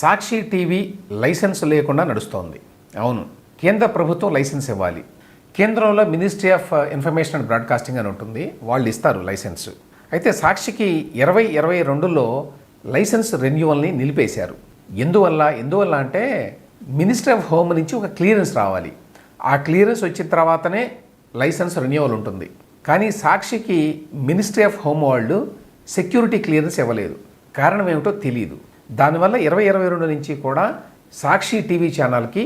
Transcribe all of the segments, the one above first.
సాక్షి TV licence లేకుండా నడుస్తోంది. అవును కేంద్ర ప్రభుత్వం లైసెన్స్ ఇవ్వాలి. కేంద్రంలో ministry of information and broadcasting అని ఉంటుంది వాళ్ళు ఇస్తారు లైసెన్స్. అయితే సాక్షికి ఇరవై ఇరవై రెండులో లైసెన్స్ రెన్యువల్ని నిలిపేశారు. ఎందువల్ల ఎందువల్ల అంటే మినిస్ట్రీ ఆఫ్ హోమ్ నుంచి ఒక క్లియరెన్స్ రావాలి. ఆ క్లియరెన్స్ వచ్చిన తర్వాతనే లైసెన్స్ రెన్యువల్ ఉంటుంది. కానీ సాక్షికి మినిస్ట్రీ ఆఫ్ హోమ్ వాళ్ళు సెక్యూరిటీ క్లియరెన్స్ ఇవ్వలేదు. కారణం ఏమిటో తెలియదు దానివల్ల ఇరవై ఇరవై రెండు నుంచి కూడా సాక్షి టీవీ ఛానల్కి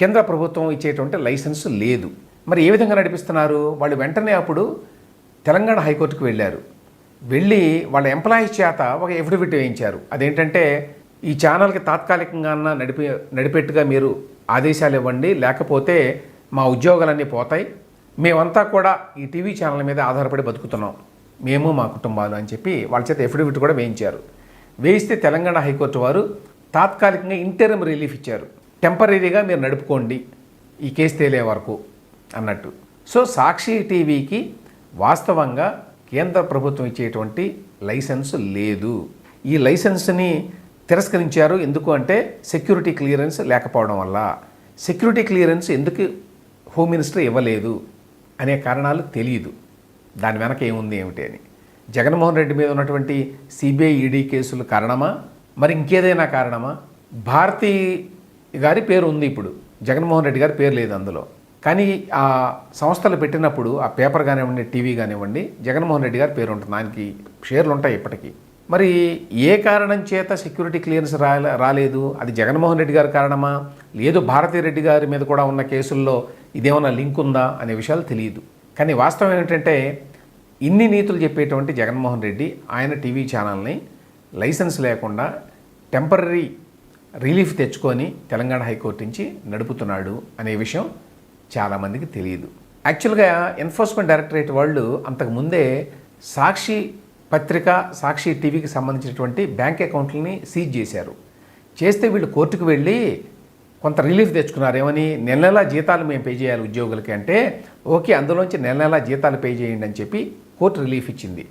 కేంద్ర ప్రభుత్వం ఇచ్చేటువంటి లైసెన్స్ లేదు. మరి ఏ విధంగా నడిపిస్తున్నారు? వాళ్ళు వెంటనే అప్పుడు తెలంగాణ హైకోర్టుకు వెళ్ళారు. వెళ్ళి వాళ్ళ ఎంప్లాయీస్ చేత ఒక ఎఫిడవిట్ వేయించారు. అదేంటంటే ఈ ఛానల్కి తాత్కాలికంగా నడిపి నడిపెట్టుగా మీరు ఆదేశాలు ఇవ్వండి లేకపోతే మా ఉద్యోగాలన్నీ పోతాయి. మేమంతా కూడా ఈ టీవీ ఛానల్ మీద ఆధారపడి బతుకుతున్నాం. మేము మా కుటుంబాలు అని చెప్పి వాళ్ళ చేత ఎఫిడవిట్ కూడా వేయించారు. వేయిస్తే తెలంగాణ హైకోర్టు వారు తాత్కాలికంగా ఇంటరం రిలీఫ్ ఇచ్చారు. టెంపరీగా మీరు నడుపుకోండి. ఈ కేసు తేలే వరకు అన్నట్టు. సో సాక్షి టీవీకి వాస్తవంగా కేంద్ర ప్రభుత్వం ఇచ్చేటువంటి లైసెన్స్ లేదు. ఈ లైసెన్స్ని తిరస్కరించారు ఎందుకు అంటే సెక్యూరిటీ క్లియరెన్స్ లేకపోవడం వల్ల. సెక్యూరిటీ క్లియరెన్స్ ఎందుకు హోమ్ మినిస్టర్ ఇవ్వలేదు అనే కారణాలు తెలియదు దాని వెనక ఏముంది ఏమిటి అని. జగన్మోహన్ రెడ్డి మీద ఉన్నటువంటి సిబిఐ ఈడీ కేసులు కారణమా? మరి ఇంకేదైనా కారణమా? భారతి గారి పేరు ఉంది ఇప్పుడు. జగన్మోహన్ రెడ్డి గారి పేరు లేదు అందులో. కానీ ఆ సంస్థలు పెట్టినప్పుడు ఆ పేపర్ కానివ్వండి టీవీ కానివ్వండి జగన్మోహన్ రెడ్డి గారి పేరు ఉంటుంది. ఆయనకి షేర్లు ఉంటాయి ఇప్పటికీ. మరి ఏ కారణం చేత సెక్యూరిటీ క్లియరెన్స్ రాలే రాలేదు? అది జగన్మోహన్ రెడ్డి గారి కారణమా? లేదు భారతీ రెడ్డి గారి మీద కూడా ఉన్న కేసుల్లో ఇదేమన్నా లింక్ ఉందా? అనే విషయాలు తెలియదు. కానీ వాస్తవం ఏంటంటే ఇన్ని నీతులు చెప్పేటువంటి జగన్మోహన్ రెడ్డి ఆయన టీవీ ఛానల్ని లైసెన్స్ లేకుండా టెంపరీ రిలీఫ్ తెచ్చుకొని తెలంగాణ హైకోర్టు నుంచి నడుపుతున్నాడు అనే విషయం చాలామందికి తెలియదు. యాక్చువల్గా ఎన్ఫోర్స్మెంట్ డైరెక్టరేట్ వాళ్ళు అంతకు ముందే సాక్షి పత్రిక సాక్షి టీవీకి సంబంధించినటువంటి బ్యాంక్ అకౌంట్లని సీజ్ చేశారు. చేస్తే వీళ్ళు కోర్టుకు వెళ్ళి కొంత రిలీఫ్ తెచ్చుకున్నారు ఏమని నెల నెలా జీతాలు మేము పే చేయాలి ఉద్యోగులకి అంటే ఓకే అందులోంచి నెల నెలా జీతాలు పే చేయండి అని చెప్పి కోర్టు రిలీఫ్ ఇచ్చింది.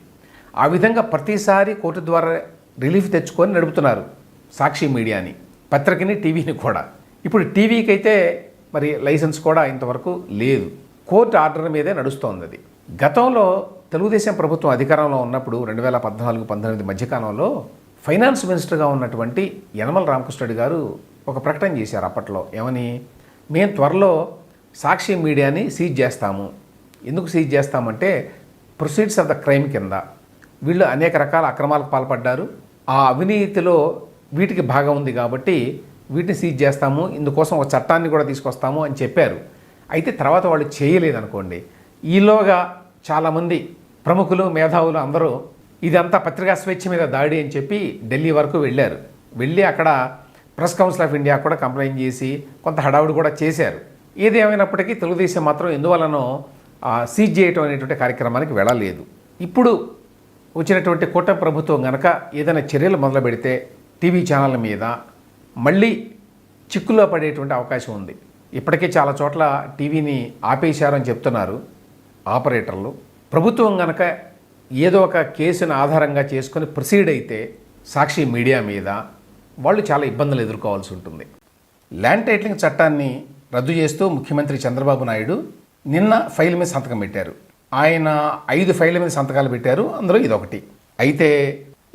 ఆ విధంగా ప్రతిసారి కోర్టు ద్వారా రిలీఫ్ తెచ్చుకొని నడుపుతున్నారు సాక్షి మీడియాని పత్రికని టీవీని కూడా. ఇప్పుడు టీవీకి అయితే మరి లైసెన్స్ కూడా ఇంతవరకు లేదు. కోర్టు ఆర్డర్ మీదే నడుస్తోంది అది. గతంలో తెలుగుదేశం ప్రభుత్వం అధికారంలో ఉన్నప్పుడు రెండు వేల పద్నాలుగు పంతొమ్మిది మధ్యకాలంలో ఫైనాన్స్ మినిస్టర్గా ఉన్నటువంటి యనమల రామకృష్ణుడు గారు ఒక ప్రకటన చేశారు అప్పట్లో. ఏమని? మేము త్వరలో సాక్షి మీడియాని సీజ్ చేస్తాము. ఎందుకు సీజ్ చేస్తామంటే ప్రొసీడ్స్ ఆఫ్ ద క్రైమ్ కింద వీళ్ళు అనేక రకాల అక్రమాలకు పాల్పడ్డారు. ఆ అవినీతిలో వీటికి భాగం ఉంది కాబట్టి వీటిని సీజ్ చేస్తాము ఇందుకోసం ఒక చట్టాన్ని కూడా తీసుకొస్తాము అని చెప్పారు. అయితే తర్వాత వాళ్ళు చేయలేదనుకోండి. ఈలోగా చాలామంది ప్రముఖులు మేధావులు అందరూ ఇదంతా పత్రికా స్వేచ్ఛ మీద దాడి అని చెప్పి ఢిల్లీ వరకు వెళ్ళారు. వెళ్ళి అక్కడ ప్రెస్ కౌన్సిల్ ఆఫ్ ఇండియా కూడా కంప్లైంట్ చేసి కొంత హడావుడి కూడా చేశారు. ఏది ఏమైనప్పటికీ తెలుగుదేశం మాత్రం ఎందువలనో సీజ్ చేయటం అనేటువంటి కార్యక్రమానికి వెళ్ళలేదు. ఇప్పుడు వచ్చినటువంటి కూటమి ప్రభుత్వం కనుక ఏదైనా చర్యలు మొదలు పెడితే టీవీ ఛానళ్ళ మీద మళ్ళీ చిక్కులో పడేటువంటి అవకాశం ఉంది. ఇప్పటికే చాలా చోట్ల టీవీని ఆపేశారని చెప్తున్నారు ఆపరేటర్లు. ప్రభుత్వం కనుక ఏదో ఒక కేసును ఆధారంగా చేసుకొని ప్రొసీడ్ అయితే సాక్షి మీడియా మీద వాళ్ళు చాలా ఇబ్బందులు ఎదుర్కోవాల్సి ఉంటుంది. ల్యాండ్ టైటిలింగ్ చట్టాన్ని రద్దు చేస్తూ ముఖ్యమంత్రి చంద్రబాబు నాయుడు నిన్న ఫైల్ మీద సంతకం పెట్టారు. ఆయన ఐదు ఫైళ్ళ మీద సంతకాలు పెట్టారు. అందులో ఇదొకటి. అయితే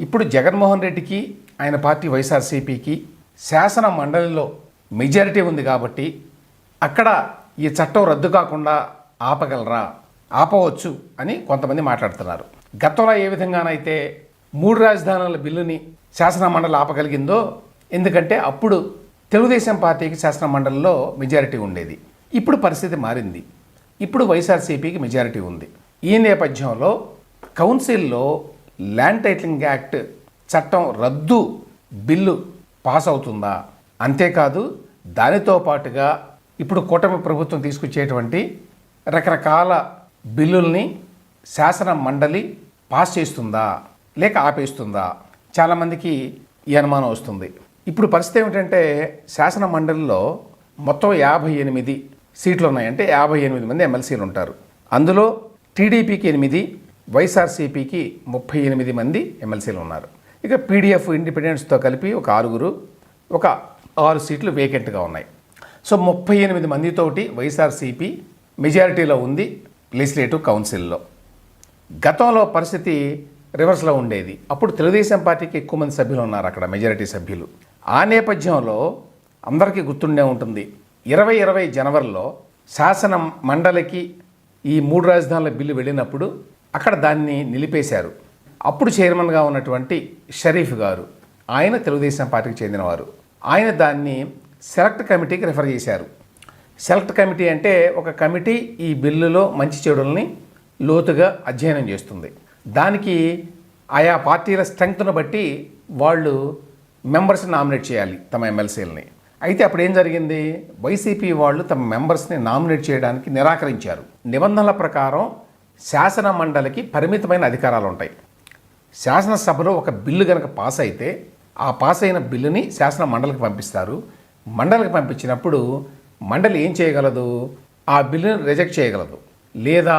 ఇప్పుడు జగన్మోహన్ రెడ్డికి ఆయన పార్టీ వైఎస్ఆర్సీపీకి శాసన మండలిలో మెజారిటీ ఉంది కాబట్టి అక్కడ ఈ చట్టం రద్దు కాకుండా ఆపగలరా? ఆపవచ్చు అని కొంతమంది మాట్లాడుతున్నారు. గతంలో ఏ విధంగానైతే మూడు రాజధానుల బిల్లుని శాసన మండలి ఆపగలిగిందో ఎందుకంటే అప్పుడు తెలుగుదేశం పార్టీకి శాసన మండలిలో మెజారిటీ ఉండేది. ఇప్పుడు పరిస్థితి మారింది. ఇప్పుడు వైఎస్ఆర్సీపీకి మెజారిటీ ఉంది. ఈ నేపథ్యంలో కౌన్సిల్లో ల్యాండ్ టైటిలింగ్ యాక్ట్ చట్టం రద్దు బిల్లు పాస్ అవుతుందా? అంతేకాదు దానితో పాటుగా ఇప్పుడు కూటమి ప్రభుత్వం తీసుకొచ్చేటువంటి రకరకాల బిల్లుల్ని శాసన మండలి పాస్ చేస్తుందా? లేక ఆపేస్తుందా? చాలామందికి ఈ అనుమానం వస్తుంది. ఇప్పుడు పరిస్థితి ఏమిటంటే శాసన మండలిలో మొత్తం యాభై ఎనిమిది సీట్లు ఉన్నాయి అంటే యాభై ఎనిమిది మంది ఎమ్మెల్సీలు ఉంటారు అందులో టీడీపీకి ఎనిమిది వైఎస్ఆర్సీపీకి ముప్పై ఎనిమిది మంది ఎమ్మెల్సీలు ఉన్నారు ఇక పీడీఎఫ్ ఇండిపెండెన్స్తో కలిపి ఒక ఆరుగురు ఒక ఆరు సీట్లు వేకెంట్గా ఉన్నాయి. సో ముప్పై ఎనిమిది మందితోటి వైఎస్ఆర్సీపీ మెజారిటీలో ఉంది లెజిస్లేటివ్ కౌన్సిల్లో. గతంలో పరిస్థితి రివర్స్లో ఉండేది. అప్పుడు తెలుగుదేశం పార్టీకి ఎక్కువ మంది సభ్యులు ఉన్నారు అక్కడ మెజారిటీ సభ్యులు. ఆ నేపథ్యంలో అందరికీ గుర్తుండే ఉంటుంది. ఇరవై ఇరవై జనవరిలో శాసన మండలికి ఈ మూడు రాజధానుల బిల్లు వెళ్ళినప్పుడు అక్కడ దాన్ని నిలిపేశారు. అప్పుడు చైర్మన్గా ఉన్నటువంటి షరీఫ్ గారు ఆయన తెలుగుదేశం పార్టీకి చెందినవారు. ఆయన దాన్ని సెలెక్ట్ కమిటీకి రిఫర్ చేశారు. సెలెక్ట్ కమిటీ అంటే ఒక కమిటీ ఈ బిల్లులో మంచి చెడుల్ని లోతుగా అధ్యయనం చేస్తుంది. దానికి ఆయా పార్టీల స్ట్రెంగ్త్ను బట్టి వాళ్ళు మెంబర్స్ని నామినేట్ చేయాలి తమ ఎమ్మెల్సీలని. అయితే అప్పుడు ఏం జరిగింది? వైసీపీ వాళ్ళు తమ మెంబర్స్ని నామినేట్ చేయడానికి నిరాకరించారు. నిబంధనల ప్రకారం శాసన మండలికి పరిమితమైన అధికారాలు ఉంటాయి శాసనసభలో ఒక బిల్లు కనుక పాస్ అయితే ఆ పాస్ అయిన బిల్లుని శాసన మండలికి పంపిస్తారు. మండలికి పంపించినప్పుడు మండలి ఏం చేయగలదు? ఆ బిల్లుని రిజెక్ట్ చేయగలదు. లేదా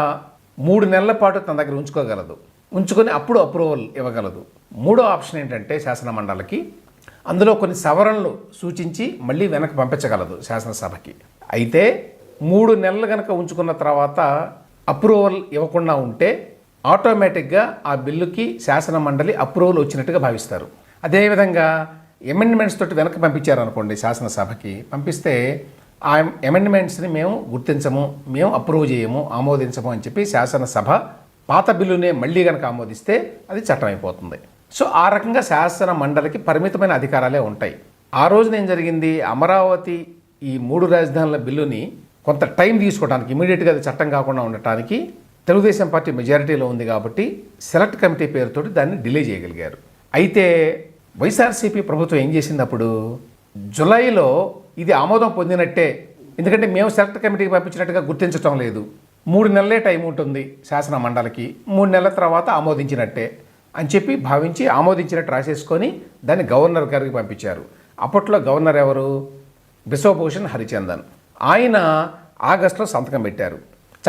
మూడు నెలల పాటు తన దగ్గర ఉంచుకోగలదు. ఉంచుకొని అప్పుడు అప్రూవల్ ఇవ్వగలదు. మూడో ఆప్షన్ ఏంటంటే శాసన మండలికి అందులో కొన్ని సవరణలు సూచించి మళ్ళీ వెనక్కి పంపించగలదు శాసనసభకి. అయితే మూడు నెలలు కనుక ఉంచుకున్న తర్వాత అప్రూవల్ ఇవ్వకుండా ఉంటే ఆటోమేటిక్గా ఆ బిల్లుకి శాసన మండలి అప్రూవల్ వచ్చినట్టుగా భావిస్తారు. అదేవిధంగా అమెండ్మెంట్స్ తోటి వెనక్కి పంపించారనుకోండి శాసనసభకి పంపిస్తే ఆ అమెండ్మెంట్స్ని మేము గుర్తించము మేము అప్రూవ్ చేయము ఆమోదించము అని చెప్పి శాసనసభ పాత బిల్లునే మళ్ళీ కనుక ఆమోదిస్తే అది చట్టం అయిపోతుంది సో ఆ రకంగా శాసన మండలికి పరిమితమైన అధికారాలే ఉంటాయి. ఆ రోజున ఏం జరిగింది? అమరావతి ఈ మూడు రాజధానుల బిల్లుని కొంత టైం తీసుకోవడానికి ఇమీడియట్గా అది చట్టం కాకుండా ఉండటానికి తెలుగుదేశం పార్టీ మెజారిటీలో ఉంది కాబట్టి సెలెక్ట్ కమిటీ పేరుతోటి దాన్ని డిలే చేయగలిగారు. అయితే వైఎస్ఆర్సీపీ ప్రభుత్వం ఏం చేసింది అప్పుడు? జులైలో ఇది ఆమోదం పొందినట్టే. ఎందుకంటే మేము సెలెక్ట్ కమిటీకి పంపించినట్టుగా గుర్తించటం లేదు. మూడు నెలలే టైం ఉంటుంది శాసన మండలికి. మూడు నెలల తర్వాత ఆమోదించినట్టే. అని చెప్పి భావించి ఆమోదించినట్టు రాసేసుకొని దాన్ని గవర్నర్ గారికి పంపించారు. అప్పట్లో గవర్నర్ ఎవరు? బిశ్వభూషణ్ హరిచందన్. ఆయన ఆగస్టులో సంతకం పెట్టారు.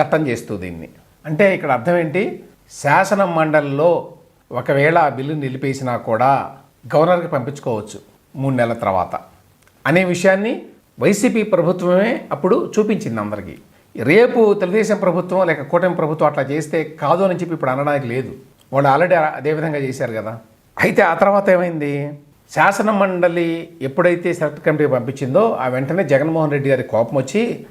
చట్టం చేస్తూ దీన్ని. అంటే ఇక్కడ అర్థం ఏంటి? శాసన మండలిలో ఒకవేళ ఆ బిల్లు నిలిపేసినా కూడా గవర్నర్కి పంపించుకోవచ్చు మూడు నెలల తర్వాత. అనే విషయాన్ని వైసీపీ ప్రభుత్వమే అప్పుడు చూపించింది అందరికీ. రేపు తెలుగుదేశం ప్రభుత్వం లేక కూటమి ప్రభుత్వం అట్లా చేస్తే కాదు అని చెప్పి ఇప్పుడు అనడానికి లేదు. వాళ్ళు ఆల్రెడీ అదే విధంగా చేశారు కదా. అయితే ఆ తర్వాత ఏమైంది? శాసన మండలి ఎప్పుడైతే సెలెక్ట్ కమిటీ పంపించిందో ఆ వెంటనే జగన్మోహన్ రెడ్డి గారి కోపం వచ్చి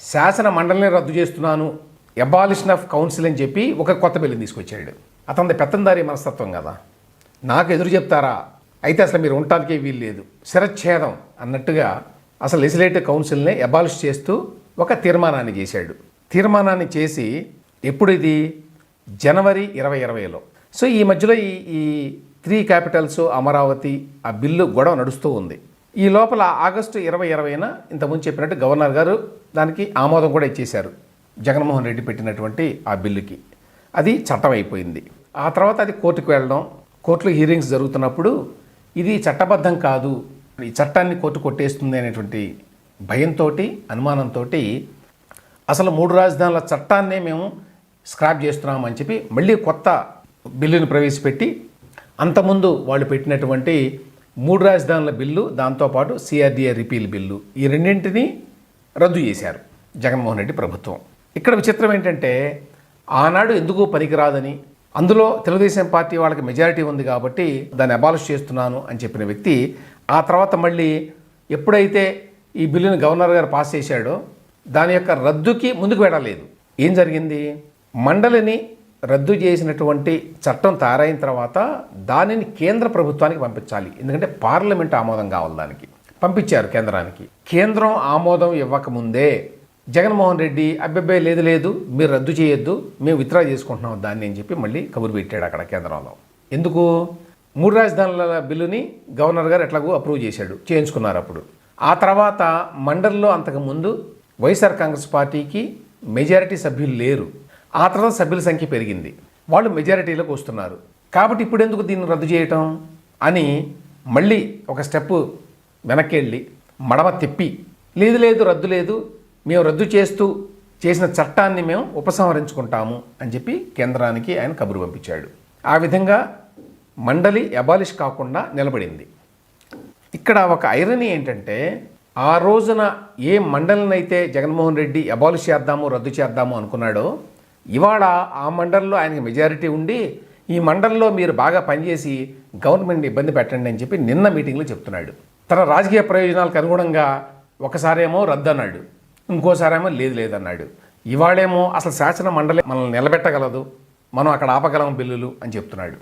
శాసన మండలిని రద్దు చేస్తున్నాను ఎబాలిషన్ ఆఫ్ కౌన్సిల్ అని చెప్పి ఒక కొత్త బిల్లుని తీసుకొచ్చాడు. అతని పెత్తందారి మనస్తత్వం కదా. నాకు ఎదురు చెప్తారా? అయితే అసలు మీరు ఉండటానికే వీలు లేదు. శిరచ్ఛేదం అన్నట్టుగా అసలు లెజిలేటివ్ కౌన్సిల్ని ఎబాలిష్ చేస్తూ ఒక తీర్మానాన్ని చేశాడు. తీర్మానాన్ని చేసి ఎప్పుడు ఇది? జనవరి ఇరవై ఇరవైలో. సో ఈ మధ్యలో ఈ ఈ త్రీ క్యాపిటల్స్ అమరావతి ఆ బిల్లు గొడవ నడుస్తూ ఉంది. ఈ లోపల ఆగస్టు ఇరవై ఇరవైన ఇంతకుముందు చెప్పినట్టు గవర్నర్ గారు దానికి ఆమోదం కూడా ఇచ్చేశారు. జగన్మోహన్ రెడ్డి పెట్టినటువంటి ఆ బిల్లుకి. అది చట్టం అయిపోయింది ఆ తర్వాత అది కోర్టుకు వెళ్ళడం కోర్టులో హీరింగ్స్ జరుగుతున్నప్పుడు ఇది చట్టబద్ధం కాదు. ఈ చట్టాన్ని కోర్టు కొట్టేస్తుంది అనేటువంటి భయంతో అనుమానంతో అసలు మూడు రాజధానుల చట్టాన్నే మేము స్క్రాప్ చేస్తున్నామని చెప్పి మళ్ళీ కొత్త బిల్లును ప్రవేశపెట్టి అంతకుముందు వాళ్ళు పెట్టినటువంటి మూడు రాజధానుల బిల్లు దాంతోపాటు సిఆర్డిఏ రిపీల్ బిల్లు ఈ రెండింటినీ రద్దు చేశారు జగన్మోహన్ రెడ్డి ప్రభుత్వం. ఇక్కడ విచిత్రం ఏంటంటే ఆనాడు ఎందుకు పనికిరాదని అందులో తెలుగుదేశం పార్టీ వాళ్ళకి మెజారిటీ ఉంది కాబట్టి దాన్ని అబాలిష్ చేస్తున్నాను అని చెప్పిన వ్యక్తి ఆ తర్వాత మళ్ళీ ఎప్పుడైతే ఈ బిల్లును గవర్నర్ గారు పాస్ చేశాడో దాని యొక్క రద్దుకి ముందుకు వెళ్ళలేదు. ఏం జరిగింది? మండలిని రద్దు చేసినటువంటి చట్టం తయారైన తర్వాత దానిని కేంద్ర ప్రభుత్వానికి పంపించాలి. ఎందుకంటే పార్లమెంట్ ఆమోదం కావాలి దానికి. పంపించారు కేంద్రానికి. కేంద్రం ఆమోదం ఇవ్వకముందే జగన్మోహన్ రెడ్డి అబ్బాయి లేదు లేదు మీరు రద్దు చేయొద్దు మేము విత్డ్రా చేసుకుంటున్నాం దాన్ని అని చెప్పి మళ్ళీ కబురు పెట్టాడు అక్కడ కేంద్రంలో. ఎందుకు? మూడు రాజధానుల బిల్లుని గవర్నర్ గారు ఎట్లాగో అప్రూవ్ చేశాడు చేయించుకున్నారు అప్పుడు. ఆ తర్వాత మండలిలో అంతకుముందు వైఎస్ఆర్ కాంగ్రెస్ పార్టీకి మెజారిటీ సభ్యులు లేరు. ఆ తర్వాత సభ్యుల సంఖ్య పెరిగింది. వాళ్ళు మెజారిటీలోకి వస్తున్నారు కాబట్టి ఇప్పుడు ఎందుకు దీన్ని రద్దు చేయటం? అని మళ్ళీ ఒక స్టెప్ వెనక్కి వెళ్ళి మడమ తిప్పి లేదు లేదు రద్దు లేదు మేము రద్దు చేస్తూ చేసిన చట్టాన్ని మేము ఉపసంహరించుకుంటాము అని చెప్పి కేంద్రానికి ఆయన కబురు పంపించాడు. ఆ విధంగా మండలి అబాలిష్ కాకుండా నిలబడింది. ఇక్కడ ఒక ఐరనీ ఏంటంటే ఆ రోజున ఏ మండలినైతే జగన్మోహన్ రెడ్డి అబాలిష్ చేద్దాము రద్దు చేద్దాము అనుకున్నాడో ఇవాళ ఆ మండలంలో ఆయనకి మెజారిటీ ఉండి ఈ మండలంలో మీరు బాగా పనిచేసి గవర్నమెంట్ని ఇబ్బంది పెట్టండి అని చెప్పి నిన్న మీటింగ్లో చెప్తున్నాడు. తన రాజకీయ ప్రయోజనాలకు అనుగుణంగా ఒకసారేమో రద్దు అన్నాడు ఇంకోసారేమో లేదు లేదన్నాడు. ఇవాళేమో అసలు శాసన మండలి మనల్ని నిలబెట్టగలదు. మనం అక్కడ ఆపగలం బిల్లులు అని చెప్తున్నాడు.